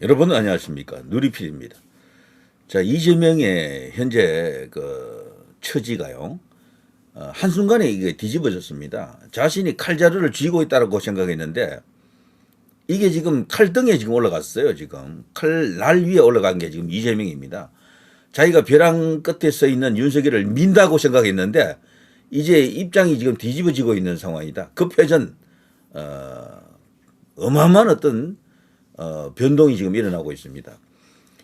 여러분 안녕하십니까 누리필입니다. 자 이재명의 현재 그 처지가요 어, 한 순간에 이게 뒤집어졌습니다. 자신이 칼자루를 쥐고 있다고 생각했는데 이게 지금 칼등에 지금 올라갔어요. 지금 칼 날 위에 올라간 게 지금 이재명입니다. 자기가 벼랑 끝에 서 있는 윤석열을 민다고 생각했는데 이제 입장이 지금 뒤집어지고 있는 상황이다. 급회전 어, 어마어마한 어떤 어, 변동이 지금 일어나고 있습니다.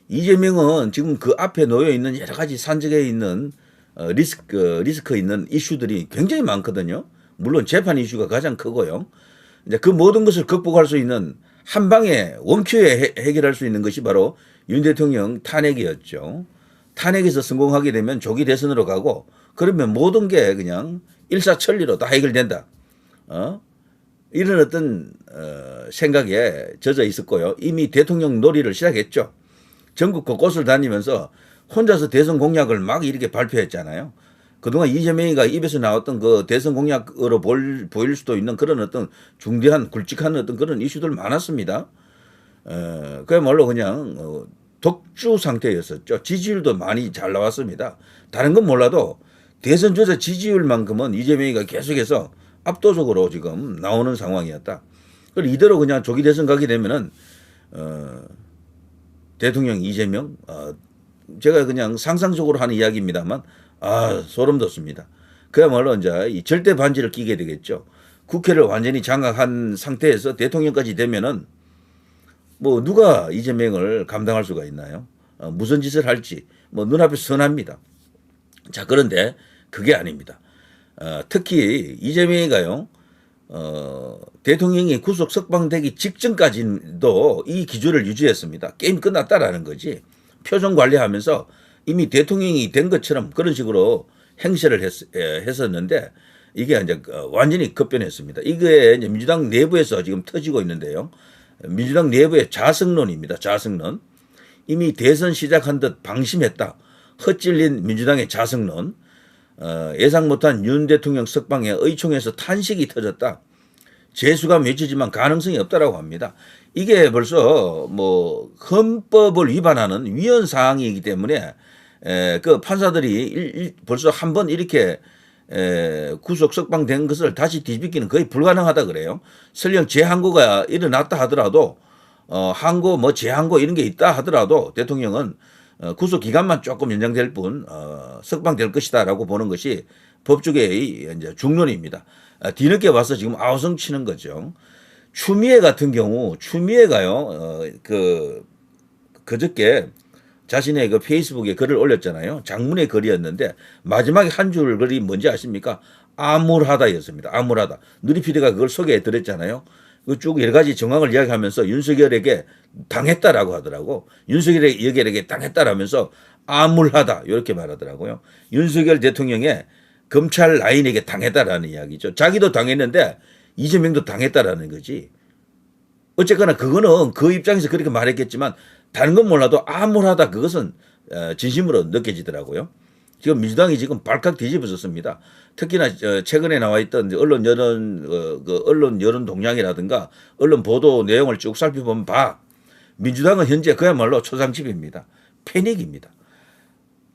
이재명은 지금 그 앞에 놓여 있는 여러 가지 산적에 있는 어, 리스크 리스크 있는 이슈들이 굉장히 많거든요. 물론 재판 이슈가 가장 크고요. 이제 그 모든 것을 극복할 수 있는 한 방에 원큐에 해- 해결할 수 있는 것이 바로 윤 대통령 탄핵이었죠. 탄핵에서 성공하게 되면 조기 대선으로 가고 그러면 모든 게 그냥 일사천리로 다 해결된다. 어? 이런 어떤 어, 생각에 젖어 있었고요. 이미 대통령 놀이를 시작했죠. 전국 곳곳을 다니면서 혼자서 대선 공약을 막 이렇게 발표했잖아요. 그동안 이재명이가 입에서 나왔던 그 대선 공약으로 볼, 보일 수도 있는 그런 어떤 중대한 굵직한 어떤 그런 이슈들 많았습니다. 어, 그야말로 그냥 어, 독주 상태였었죠. 지지율도 많이 잘 나왔습니다. 다른 건 몰라도 대선 주자 지지율만큼은 이재명이가 계속해서 압도적으로 지금 나오는 상황이었다. 그걸 이대로 그냥 조기 대선 가게 되면은 어, 대통령 이재명 어, 제가 그냥 상상적으로 하는 이야기입니다만 아 소름 돋습니다. 그야말로 이제 이 절대 반지를 끼게 되겠죠. 국회를 완전히 장악한 상태에서 대통령까지 되면은 뭐 누가 이재명을 감당할 수가 있나요? 어, 무슨 짓을 할지 뭐 눈앞에 선합니다. 자 그런데 그게 아닙니다. 어, 특히 이재명이가요. 어, 대통령이 구속 석방되기 직전까지도 이 기조를 유지했습니다. 게임 끝났다라는 거지. 표정 관리하면서 이미 대통령이 된 것처럼 그런 식으로 행세를 했, 에, 했었는데 이게 이제 어, 완전히 급변했습니다. 이게 이제 민주당 내부에서 지금 터지고 있는데요. 민주당 내부의 자성론입니다. 자성론. 이미 대선 시작한 듯 방심했다. 헛찔린 민주당의 자성론. 어, 예상 못한 윤 대통령 석방에 의총에서 탄식이 터졌다. 재수가 맺히지만 가능성이 없다라고 합니다. 이게 벌써 뭐 헌법을 위반하는 위헌 사항이기 때문에 에, 그 판사들이 일, 일, 벌써 한 번 이렇게 에, 구속 석방된 것을 다시 뒤집기는 거의 불가능하다 그래요. 설령 재항고가 일어났다 하더라도 어, 항고 뭐 재항고 이런 게 있다 하더라도 대통령은 어, 구속 기간만 조금 연장될 뿐 어, 석방될 것이다라고 보는 것이 법조계의 이제 중론입니다. 아, 뒤늦게 와서 지금 아우성 치는 거죠. 추미애 같은 경우 추미애가요 어, 그 그저께 자신의 그 페이스북에 글을 올렸잖아요. 장문의 글이었는데 마지막에 한 줄 글이 뭔지 아십니까? 암울하다였습니다. 암울하다. 누리피디가 그걸 소개해 드렸잖아요. 그쭉 여러 가지 정황을 이야기하면서 윤석열에게 당했다라고 하더라고. 윤석열에게 당했다라면서 암울하다 이렇게 말하더라고요. 윤석열 대통령의 검찰 라인에게 당했다라는 이야기죠. 자기도 당했는데 이재명도 당했다라는 거지. 어쨌거나 그거는 그 입장에서 그렇게 말했겠지만 다른 건 몰라도 암울하다 그것은 어, 진심으로 느껴지더라고요. 지금 민주당이 지금 발칵 뒤집어졌습니다. 특히나 어, 최근에 나와 있던 언론 여론 어, 그 언론 여론 동향이라든가 언론 보도 내용을 쭉 살펴보면 봐 민주당은 현재 그야말로 초상집입니다. 패닉입니다.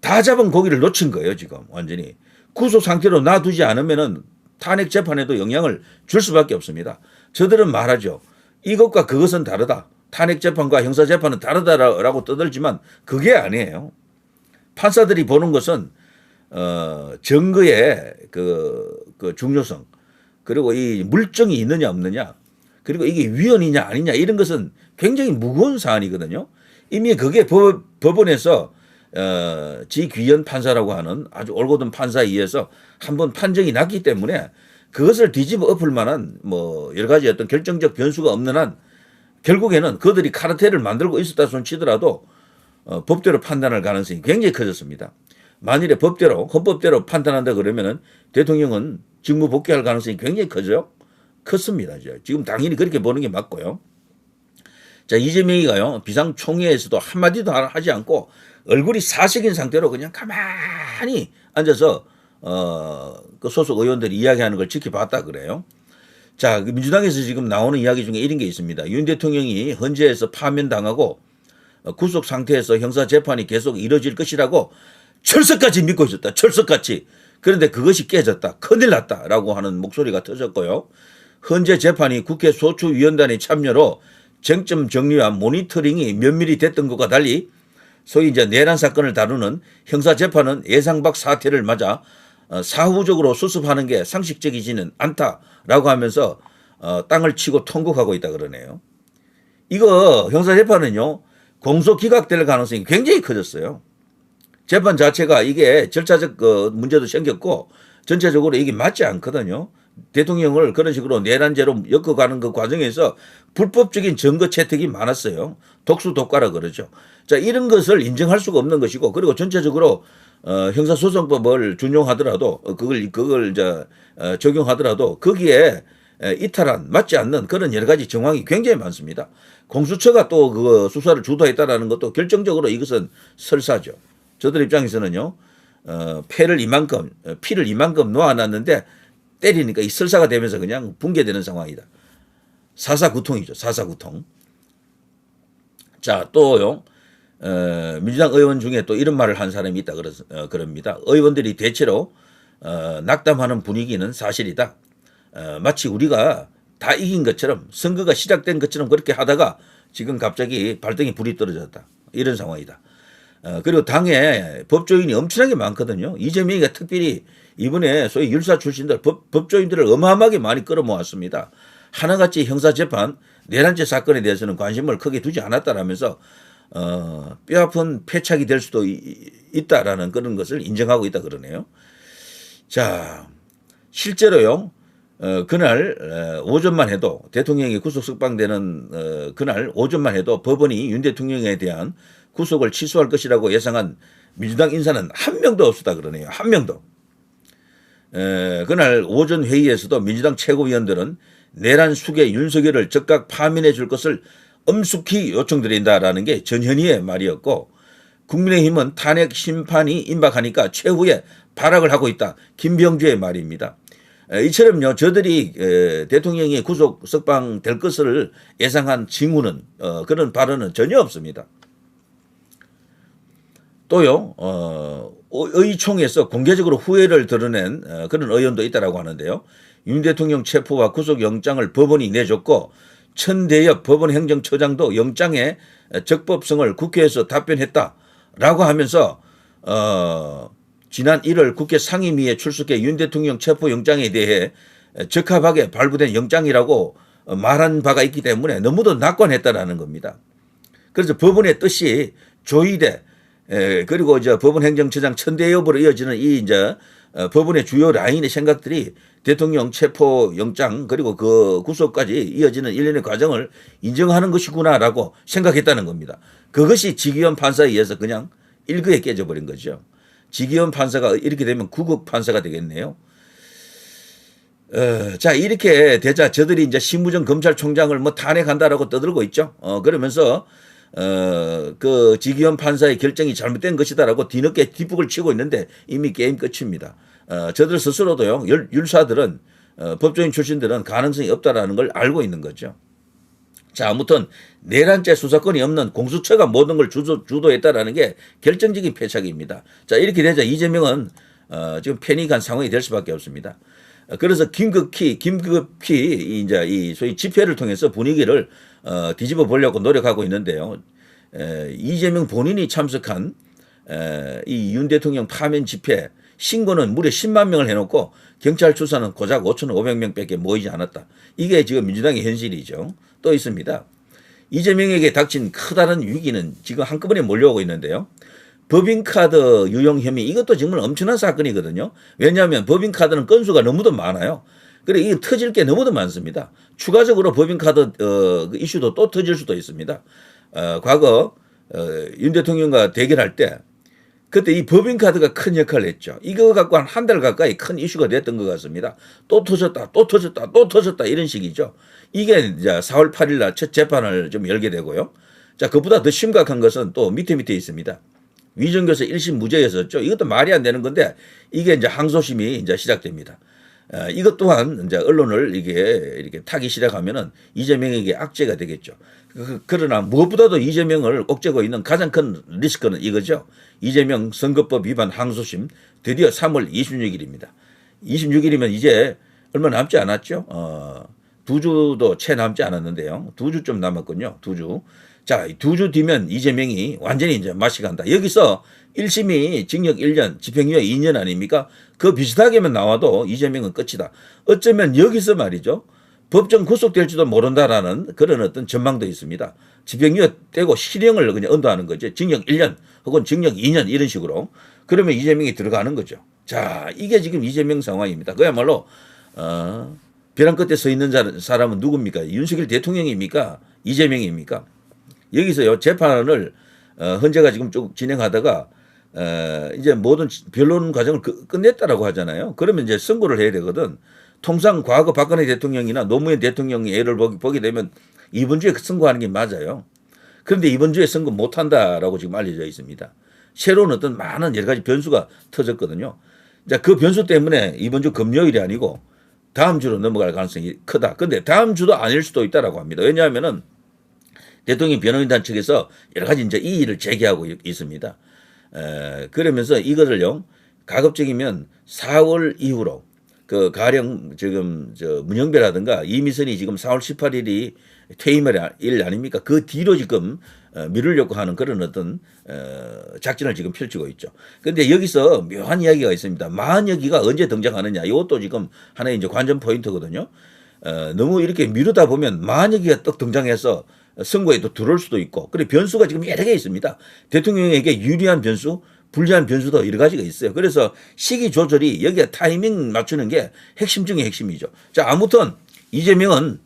다 잡은 고기를 놓친 거예요 지금 완전히 구속 상태로 놔두지 않으면은 탄핵 재판에도 영향을 줄 수밖에 없습니다. 저들은 말하죠. 이것과 그것은 다르다. 탄핵 재판과 형사 재판은 다르다라고 떠들지만 그게 아니에요. 판사들이 보는 것은 어, 증거의 그, 그 중요성 그리고 이 물증이 있느냐 없느냐 그리고 이게 위헌이냐 아니냐 이런 것은 굉장히 무거운 사안이거든요. 이미 그게 법, 법원에서 어, 지귀현 판사라고 하는 아주 올곧은 판사에 의해서 한번 판정이 났기 때문에 그것을 뒤집어 엎을 만한 뭐 여러 가지 어떤 결정적 변수가 없는 한 결국에는 그들이 카르텔을 만들고 있었다 손 치더라도 어, 법대로 판단할 가능성이 굉장히 커졌습니다. 만일에 법대로 헌법대로 판단한다 그러면은 대통령은 직무 복귀할 가능성이 굉장히 커져요. 컸습니다. 지금 당연히 그렇게 보는 게 맞고요. 자 이재명이가요 비상총회에서도 한마디도 하지 않고 얼굴이 사색인 상태로 그냥 가만히 앉아서 어 그 소속 의원들이 이야기하는 걸 지켜봤다 그래요. 자, 그 민주당에서 지금 나오는 이야기 중에 이런 게 있습니다. 윤 대통령이 헌재에서 파면당하고 어, 구속 상태에서 형사 재판이 계속 이뤄질 것이라고 철석같이 믿고 있었다. 철석같이. 그런데 그것이 깨졌다. 큰일 났다라고 하는 목소리가 터졌고요. 현재 재판이 국회 소추위원단의 참여로 쟁점 정리와 모니터링이 면밀히 됐던 것과 달리 소위 이제 내란 사건을 다루는 형사 재판은 예상 밖 사태를 맞아 어, 사후적으로 수습하는 게 상식적이지는 않다라고 하면서 어, 땅을 치고 통곡하고 있다 그러네요. 이거 형사 재판은요 공소 기각될 가능성이 굉장히 커졌어요. 재판 자체가 이게 절차적 그 문제도 생겼고 전체적으로 이게 맞지 않거든요. 대통령을 그런 식으로 내란죄로 엮어가는 그 과정에서 불법적인 증거 채택이 많았어요. 독수 독가라 그러죠. 자 이런 것을 인정할 수가 없는 것이고 그리고 전체적으로 어, 형사소송법을 준용하더라도 어, 그걸 그걸 저 어, 적용하더라도 거기에 에, 이탈한 맞지 않는 그런 여러 가지 정황이 굉장히 많습니다. 공수처가 또 그 수사를 주도했다라는 것도 결정적으로 이것은 설사죠. 저들 입장에서는요, 어, 패를 이만큼 어, 피를 이만큼 놓아놨는데 때리니까 이 설사가 되면서 그냥 붕괴되는 상황이다. 사사구통이죠. 사사구통. 자 또요. 어, 민주당 의원 중에 또 이런 말을 한 사람이 있다 그러, 어, 그럽니다. 의원들이 대체로 어, 낙담하는 분위기는 사실이다. 어, 마치 우리가 다 이긴 것처럼 선거가 시작된 것처럼 그렇게 하다가 지금 갑자기 발등에 불이 떨어졌다. 이런 상황이다. 어, 그리고 당에 법조인이 엄청나게 많거든요. 이재명이가 특별히 이번에 소위 율사 출신들 법, 법조인들을 어마어마하게 많이 끌어모았습니다. 하나같이 형사재판 내란죄 사건에 대해서는 관심을 크게 두지 않았다라면서 어, 뼈아픈 패착이 될 수도 이- 있다라는 그런 것을 인정하고 있다 그러네요. 자, 실제로요. 어, 그날 어, 오전만 해도 대통령이 구속 석방되는 어, 그날 오전만 해도 법원이 윤 대통령에 대한 구속을 취소할 것이라고 예상한 민주당 인사는 한 명도 없었다 그러네요. 한 명도. 에, 그날 오전 회의에서도 민주당 최고위원들은 내란 수계 윤석열을 즉각 파면해 줄 것을 엄숙히 요청드린다라는 게 전현희의 말이었고 국민의힘은 탄핵 심판이 임박하니까 최후의 발악을 하고 있다. 김병주의 말입니다. 에, 이처럼요, 저들이 에, 대통령이 구속 석방 될 것을 예상한 징후는 어, 그런 발언은 전혀 없습니다. 또요, 어, 의총에서 공개적으로 후회를 드러낸 어, 그런 의원도 있다라고 하는데요. 윤 대통령 체포와 구속영장을 법원이 내줬고 천대엽 법원 행정처장도 영장의 적법성을 국회에서 답변했다라고 하면서 어, 지난 1월 국회 상임위에 출석해 윤 대통령 체포 영장에 대해 적합하게 발부된 영장이라고 어, 말한 바가 있기 때문에 너무도 낙관했다라는 겁니다. 그래서 법원의 뜻이 조의돼 에, 그리고 이제 법원 행정처장 천대엽으로 이어지는 이 이제 어, 법원의 주요 라인의 생각들이 대통령 체포 영장 그리고 그 구속까지 이어지는 일련의 과정을 인정하는 것이구나라고 생각했다는 겁니다. 그것이 지기현 판사에 의해서 그냥 일거에 깨져버린 거죠. 지기현 판사가 이렇게 되면 구급 판사가 되겠네요. 어, 자 이렇게 되자 저들이 이제 신무정 검찰총장을 뭐 탄핵한다라고 떠들고 있죠. 어, 그러면서 어, 그 지기현 판사의 결정이 잘못된 것이다라고 뒤늦게 뒷북을 치고 있는데 이미 게임 끝입니다. 어, 저들 스스로도요, 율, 율사들은, 어, 법조인 출신들은 가능성이 없다라는 걸 알고 있는 거죠. 자, 아무튼 내란죄 수사권이 없는 공수처가 모든 걸 주도, 주도했다라는 게 결정적인 패착입니다. 자, 이렇게 되자 이재명은 어, 지금 패닉한 상황이 될 수밖에 없습니다. 어, 그래서 김극히 이 이제 이 소위 집회를 통해서 분위기를 어, 뒤집어 보려고 노력하고 있는데요. 에, 이재명 본인이 참석한 이윤 대통령 파면 집회 신고는 무려 10만 명을 해놓고 경찰 추사는 고작 5,500명밖에 모이지 않았다. 이게 지금 민주당의 현실이죠. 또 있습니다. 이재명에게 닥친 커다란 위기는 지금 한꺼번에 몰려오고 있는데요. 법인카드 유용 혐의 이것도 정말 엄청난 사건이거든요. 왜냐하면 법인카드는 건수가 너무도 많아요. 그래 이게 터질 게 너무도 많습니다. 추가적으로 법인카드 어, 그 이슈도 또 터질 수도 있습니다. 어, 과거 어, 윤 대통령과 대결할 때 그때 이 법인카드가 큰 역할을 했죠. 이거 갖고 한 한 달 가까이 큰 이슈가 됐던 것 같습니다. 또 터졌다, 또 터졌다, 또 터졌다 이런 식이죠. 이게 이제 4월 8일 날 첫 재판을 좀 열게 되고요. 자, 그보다 더 심각한 것은 또 밑에 밑에 있습니다. 위정교사 1심 무죄였었죠. 이것도 말이 안 되는 건데 이게 이제 항소심이 이제 시작됩니다. 어, 이것 또한 이제 언론을 이게 이렇게 타기 시작하면은 이재명에게 악재가 되겠죠. 그- 그러나 무엇보다도 이재명을 옥죄고 있는 가장 큰 리스크는 이거죠. 이재명 선거법 위반 항소심 드디어 3월 26일입니다. 26일이면 이제 얼마 남지 않았죠. 어, 두 주도 채 남지 않았는데요. 두주좀 남았군요. 두 주. 자, 두 주 뒤면 이재명이 완전히 이제 맛이 간다. 여기서 1심이 징역 1년, 집행유예 2년 아닙니까? 그 비슷하게만 나와도 이재명은 끝이다. 어쩌면 여기서 말이죠. 법정 구속될지도 모른다라는 그런 어떤 전망도 있습니다. 집행유예 떼고 실형을 그냥 언도하는 거죠. 징역 1년 혹은 징역 2년 이런 식으로. 그러면 이재명이 들어가는 거죠. 자, 이게 지금 이재명 상황입니다. 그야말로 어, 벼랑 끝에 서 있는 자- 사람은 누굽니까? 윤석열 대통령입니까? 이재명입니까? 여기서요 재판을 어, 헌재가 지금 쭉 진행하다가 어, 이제 모든 변론 과정을 그- 끝냈다라고 하잖아요. 그러면 이제 선고를 해야 되거든. 통상 과거 박근혜 대통령이나 노무현 대통령이 예를 보게, 보게 되면 이번 주에 선고하는 게 맞아요. 그런데 이번 주에 선거 못 한다라고 지금 알려져 있습니다. 새로운 어떤 많은 여러 가지 변수가 터졌거든요. 자, 그 변수 때문에 이번 주 금요일이 아니고 다음 주로 넘어갈 가능성이 크다. 근데 다음 주도 아닐 수도 있다라고 합니다. 왜냐하면은 대통령 변호인단 측에서 여러 가지 이제 이의를 제기하고 있- 있습니다. 에, 그러면서 이것을요 가급적이면 4월 이후로 그 가령 지금 저 문영배라든가 이미선이 지금 4월 18일이 퇴임일 일 아닙니까? 그 뒤로 지금 어, 미루려고 하는 그런 어떤 어, 작전을 지금 펼치고 있죠. 그런데 여기서 묘한 이야기가 있습니다. 만여기가 언제 등장하느냐? 이것도 지금 하나의 이제 관전 포인트거든요. 어, 너무 이렇게 미루다 보면 만여기가 떡 등장해서 선거에 또 들어올 수도 있고, 그래 변수가 지금 여러 개 있습니다. 대통령에게 유리한 변수, 불리한 변수도 여러 가지가 있어요. 그래서 시기 조절이 여기에 타이밍 맞추는 게 핵심 중의 핵심이죠. 자, 아무튼 이재명은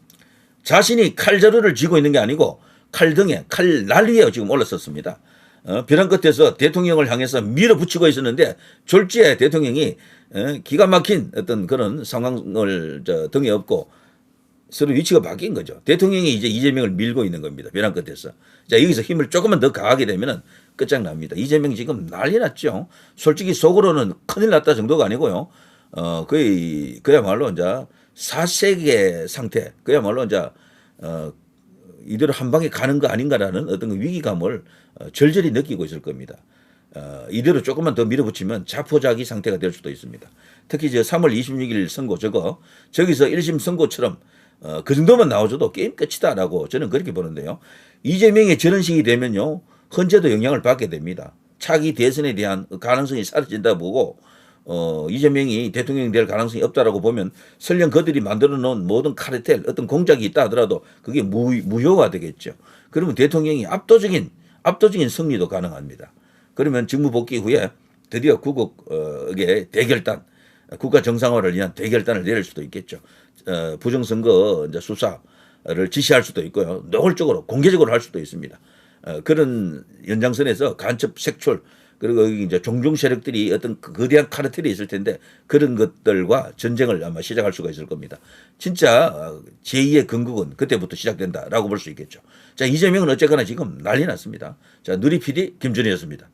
자신이 칼자루를 쥐고 있는 게 아니고 칼 등에 칼날 위에 지금 올랐었습니다. 어, 벼랑 끝에서 대통령을 향해서 밀어붙이고 있었는데 졸지에 대통령이 어, 기가 막힌 어떤 그런 상황을 저 등에 업고 서로 위치가 바뀐 거죠. 대통령이 이제 이재명을 밀고 있는 겁니다. 벼랑 끝에서. 자, 여기서 힘을 조금만 더 가하게 되면은 끝장납니다. 이재명 지금 난리 났죠. 솔직히 속으로는 큰일 났다 정도가 아니고요. 어, 거의, 그야말로 이제 사색의 상태, 그야말로 이제, 어, 이대로 한 방에 가는 거 아닌가라는 어떤 그 위기감을 어, 절절히 느끼고 있을 겁니다. 어, 이대로 조금만 더 밀어붙이면 자포자기 상태가 될 수도 있습니다. 특히 저 3월 26일 선고 저거 저기서 1심 선고처럼 어, 그 정도만 나와줘도 게임 끝이다라고 저는 그렇게 보는데요. 이재명의 저런 식이 되면요. 헌재도 영향을 받게 됩니다. 차기 대선에 대한 가능성이 사라진다 보고 어, 이재명이 대통령이 될 가능성이 없다라고 보면 설령 그들이 만들어 놓은 모든 카르텔 어떤 공작이 있다 하더라도 그게 무, 무효가 되겠죠. 그러면 대통령이 압도적인 압도적인 승리도 가능합니다. 그러면 직무 복귀 후에 드디어 구국의 대결단 국가 정상화를 위한 대결단을 내릴 수도 있겠죠. 어, 부정선거 이제 수사를 지시할 수도 있고요. 노골적으로 공개적으로 할 수도 있습니다. 어, 그런 연장선에서 간첩 색출 그리고 이제 종종 세력들이 어떤 그 거대한 카르텔이 있을 텐데 그런 것들과 전쟁을 아마 시작할 수가 있을 겁니다. 진짜 어, 제2의 건국은 그때부터 시작된다라고 볼 수 있겠죠. 자 이재명은 어쨌거나 지금 난리 났습니다. 자 누리 PD 김준희였습니다.